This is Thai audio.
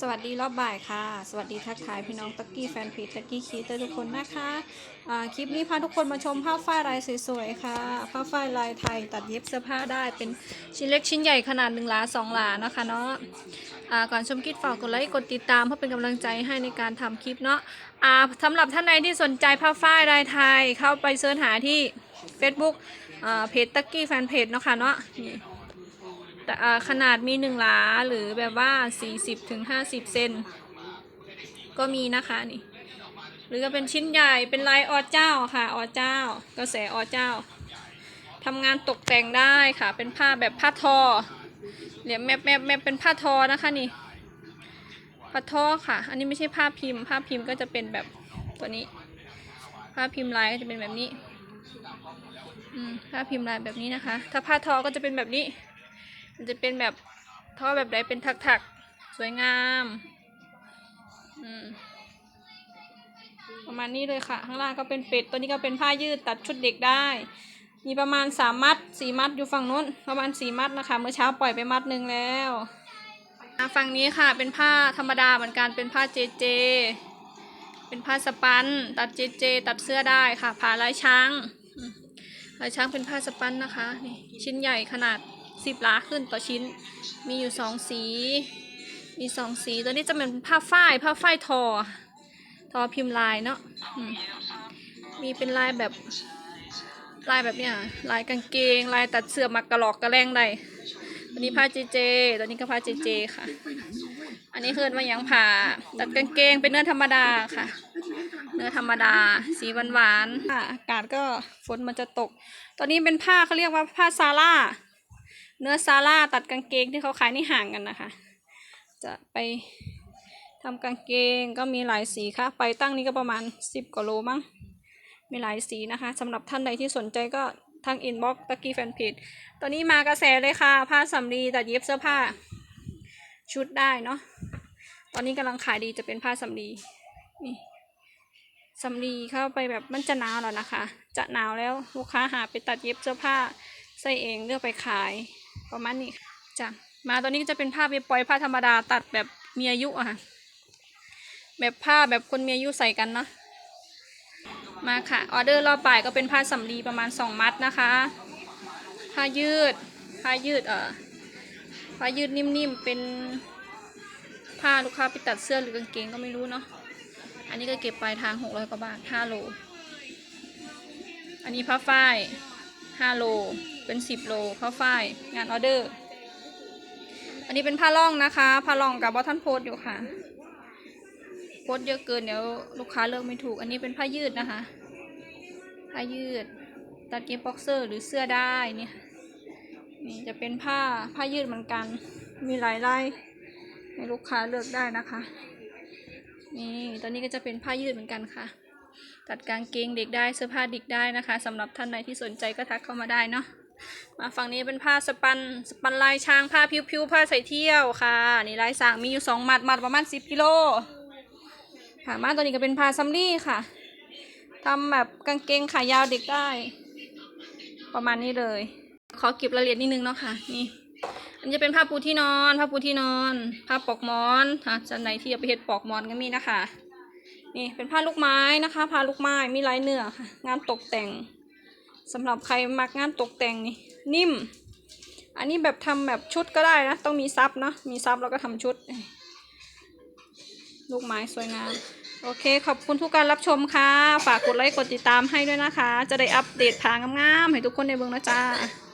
สวัสดีรอบบ่ายค่ะ สวัสดีทักทายพี่น้องตักกี้แฟนเพจตักกี้คีเตอร์ทุกคนนะคะคลิปนี้พาทุกคนมาชมผ้าฝ้ายลายสวยๆค่ะผ้าฝ้ายลายไทยตัดเย็บเสื้อผ้าได้เป็นชิ้นเล็กชิ้นใหญ่ขนาด1หลา2หลานะคะเนาะอ่าก่อนชมคลิปฝากกดไลค์กดติดตามเพื่อเป็นกำลังใจให้ในการทำคลิปเนาะอ่าสำหรับท่านใดที่สนใจผ้าฝ้ายลายไทยเข้าไปเสิร์ชหาที่ Facebook เพจตักกี้แฟนเพจเนาะค่ะเนาะ ขนาดมีหนึ่งหลาหรือแบบว่า40ถึง50เซนก็มีนะคะนี่ หรือก็เป็นชิ้นใหญ่เป็นลายอเจ้าค่ะอเจ้า กระแสอเจ้าทำงานตกแต่งได้ค่ะ เป็นผ้าแบบผ้าทอเหลี่ยมแมบแมบแมบเป็นผ้าทอนะคะนี่ผ้าทอค่ะ อันนี้ไม่ใช่ผ้าพิมพ์ ผ้าพิมพ์ก็จะเป็นแบบตัวนี้ ผ้าพิมพ์ลายก็จะเป็นแบบนี้ผ้าพิมพ์ลายแบบนี้นะคะ ถ้าผ้าทอก็จะเป็นแบบนี้ มันจะเป็นแบบท่อแบบใดเป็นถักๆ สวยงามอประมาณนี้เลยค่ะ ข้างล่างก็เป็นเป็ด ตัวนี้ก็เป็นผ้ายืดตัดชุดเด็กได้ มีประมาณสามมัดสี่มัดอยู่ฝั่งนู้น ประมาณสี่มัดนะคะ เมื่อเช้าปล่อยไปมัดหนึ่งแล้วฝั่งนี้ค่ะเป็นผ้าธรรมดาเหมือนกันเป็นผ้าเจเจ เป็นผ้าสปัน ตัดเจเจ ตัดเสื้อได้ค่ะผ่าลายช้างลายช้างเป็นผ้าสปันนะคะนี่ชิ้นใหญ่ขนาด สิบล้าขึ้นต่อชิ้น มีอยู่สองสี มีสองสี ตัวนี้จะเป็นผ้าฝ้าย ผ้าฝ้ายทอ ทอพิมพ์ลายเนาะมีเป็นลายแบบ ลายแบบเนี้ย ลายกางเกง ลายตัดเสื้อมักกระหลอกกระแรงได้ตัวนี้ผ้าเจเจตัวนี้ก็ผ้าเจเจค่ะ อันนี้คือมายังผ่าตัดกางเกงเป็นเนื้อธรรมดาค่ะ เนื้อธรรมดา สีหวานๆอากาศก็ฝนมันจะตก ตอนนี้เป็นผ้าเขาเรียกว่าผ้าซาร่า เนื้อซาร่าตัดกางเกงที่เขาขายในห่างกันนะคะ จะไปทำกางเกงก็มีหลายสีค่ะไปตั้งนี้ก็ประมาณสิบกว่าโลมั้งมีหลายสีนะคะสำหรับท่านใดที่สนใจก็ทางอินบ็อกซ์ตะกี้แฟนเพจตอนนี้มากระแสเลยค่ะ ผ้าสำลีตัดเย็บเสื้อผ้า ชุดได้เนาะตอนนี้กำลังขายดีจะเป็นผ้าสำลีนี่สำลีเข้าไปแบบมันจะหนาวแล้วนะคะ จะหนาวแล้วลูกค้าหาไปตัดเย็บเสื้อผ้าใส่เองเลือกไปขาย ประมาณนี้จ้ะมาตัวนี้ก็จะเป็นผ้าเว็บปลอยผ้าธรรมดาตัดแบบมีอายุอะค่ะ แบบผ้าแบบคนมีอายุใส่กันเนาะมาค่ะออเดอร์รอบบ่ายก็เป็นผ้าสำลีประมาณสองมัดนะคะผ้ายืดผ้ายืดเอ่อผ้ายืดนิ่มๆเป็นผ้าลูกค้าไปตัดเสื้อหรือกางเกงก็ไม่รู้เนาะอันนี้ก็เก็บปลายทางหกร้อยกว่าบาทห้าโลอันนี้ผ้าฝ้ายห้าโล เป็นสิบโลผ้าฝ้ายงานออเดอร์ อันนี้เป็นผ้าล่องนะคะผ้าล่องกับบอทันโพสอยู่ค่ะโพสเยอะเกินเดี๋ยวลูกค้าเลือกไม่ถูก อันนี้เป็นผ้ายืดนะคะ ผ้ายืด ตัดเย็บบ็อกเซอร์หรือเสื้อได้เนี่ยนี่จะเป็นผ้าผ้ายืดเหมือนกัน มีหลายลายให้ลูกค้าเลือกได้นะคะ นี่ตัวนี้ก็จะเป็นผ้ายืดเหมือนกันค่ะ ตัดกางเกงเด็กได้เสื้อผ้าเด็กได้นะคะสำหรับท่านใดที่สนใจก็ทักเข้ามาได้เนาะ มาฝั่งนี้เป็นผ้าสปันสปันลายช้างผ้าพิวๆผ้าใส่เที่ยวค่ะนี่ลายสางมีอยู่สองมัดมัดประมาณสิบกิโลค่ะมาตัวนี้ก็เป็นผ้าซัมรี่ค่ะทำแบบกางเกงขายาวเด็กได้ ประมาณนี้เลย ขอเก็บรายละเอียดนิดนึงเนาะค่ะนี่อันนี้จะเป็นผ้าปูที่นอนผ้าปูที่นอน ผ้าปลอกหมอนค่ะจันไหนที่เอาไปเฮ็ดปลอกหมอนก็มีนะคะ นี่เป็นผ้าลูกไม้นะคะ ผ้าลูกไม้มีลายเนื้อค่ะ งานตกแต่ง สำหรับใครมักงานตกแต่งนี่นิ่ม อันนี้แบบทำแบบชุดก็ได้นะ ต้องมีซับเนาะมีซับแล้วก็ทำชุด ลูกไม้สวยงาม โอเค ขอบคุณทุกการรับชมค่ะ ฝากกดไลค์กดติดตามให้ด้วยนะคะ จะได้อัปเดตผางงามๆให้ทุกคนในเบืองนะจ๊ะ